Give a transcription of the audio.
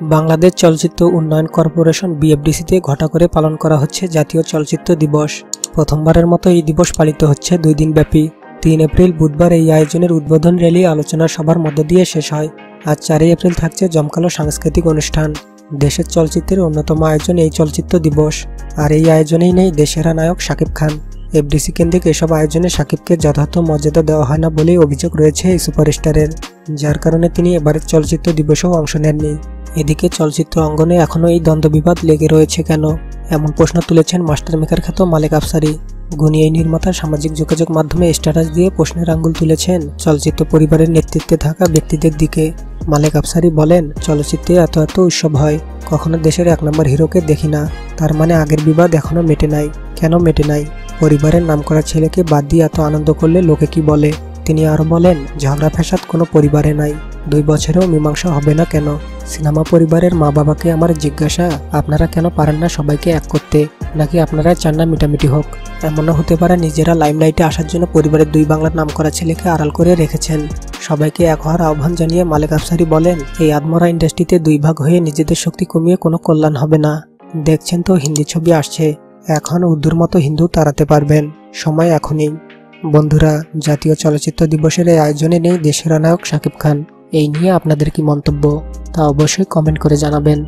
বাংলাদেশ চলচ্চিত্র উন্নয়ন কর্পোরেশন বিএফডিসিতে ঘটা করে পালন করা হচ্ছে জাতীয় চলচ্চিত্র দিবস। প্রথমবারের মতো এই দিবস পালিত হচ্ছে দুই দিনব্যাপী তিন এপ্রিল বুধবার এই আয়োজনের উদ্বোধন র্যালি আলোচনা সভার মধ্য দিয়ে শেষ হয়। আর চারই এপ্রিল থাকছে জমকালো সাংস্কৃতিক অনুষ্ঠান। দেশের চলচ্চিত্রের অন্যতম আয়োজন এই চলচ্চিত্র দিবস। আর এই আয়োজনেই নেই দেশেরা নায়ক শাকিব খান। এফডিসি কেন্দ্রিক এসব আয়োজনে শাকিবকে যথার্থ মর্যাদা দেওয়া হয় না বলেই অভিযোগ রয়েছে এই সুপারস্টারের। যার কারণে তিনি এবারের চলচ্চিত্র দিবসেও অংশ নেননি। এদিকে চলচ্চিত্র অঙ্গনে এখনও এই দ্বন্দ্ববিবাদ লেগে রয়েছে কেন? এমন প্রশ্ন তুলেছেন মাস্টার মেকার খ্যাত মালিক আফসারি। গুণী এই নির্মাতা সামাজিক যোগাযোগ মাধ্যমে স্ট্যাটাস দিয়ে প্রশ্নের আঙ্গুল তুলেছেন চলচ্চিত্র পরিবারের নেতৃত্বে থাকা ব্যক্তিদের দিকে। মালিক আফসারি বলেন, চলচ্চিত্রে এত এত উৎসব হয়, কখনো দেশের এক নম্বর হিরোকে দেখি না। তার মানে আগের বিবাদ এখনও মেটে নাই। কেন মেটে নাই? পরিবারের নাম করা ছেলেকে বাদ দিয়ে এত আনন্দ করলে লোকে কি বলে? তিনি আরও বলেন, ঝগড়া ফ্যাসাদ কোনো পরিবারে নাই। দুই বছরেও মীমাংসা হবে না কেন? সিনেমা পরিবারের মা বাবাকে আমার জিজ্ঞাসা, আপনারা কেন পারেন না সবাইকে এক করতে? নাকি আপনারা চান না মিটামিটি হোক? এমনও হতে পারে নিজেরা লাইমলাইটে আসার জন্য পরিবারের দুই বাংলার নামকরা ছেলেকে আড়াল করে রেখেছেন। সবাইকে এক হওয়ার আহ্বান জানিয়ে মালিক আফসারি বলেন, এই আদমরা ইন্ডাস্ট্রিতে দুই ভাগ হয়ে নিজেদের শক্তি কমিয়ে কোনো কল্যাণ হবে না। দেখছেন তো হিন্দি ছবি আসছে। এখন উর্দুর মতো হিন্দু তাড়াতে পারবেন। সময় এখনই। বন্ধুরা, জাতীয় চলচ্চিত্র দিবসের এই আয়োজনে নেই দেশের নায়ক শাকিব খান। এই নিয়ে আপনাদের কি মন্তব্য তা অবশ্যই কমেন্ট করে জানাবেন।